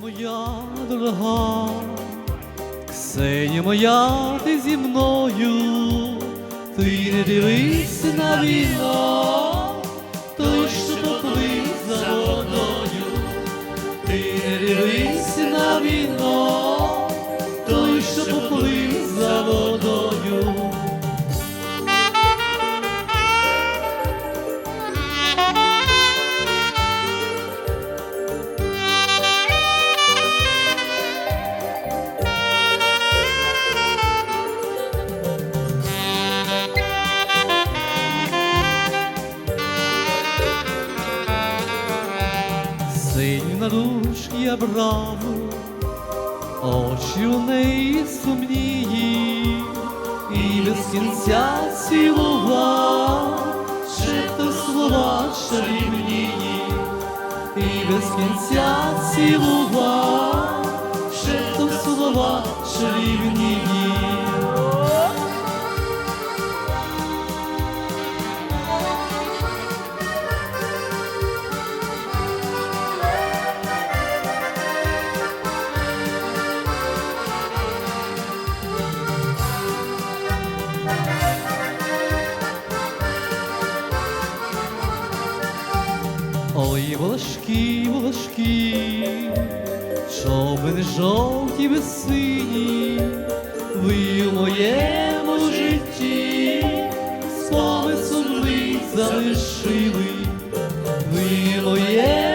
моя дорога, Ксені моя, ти зі мною, ти не дивись на війно, на ручки я брав, очі у неї сумнії, і без кінця цілував, шепто слова чарівнії, і без кінця цілував, шепто слова чарівнії. Ой, волошки, волошки, човен жовті без сині, ви в моєму житті, слови сумних залишили, ви моєму.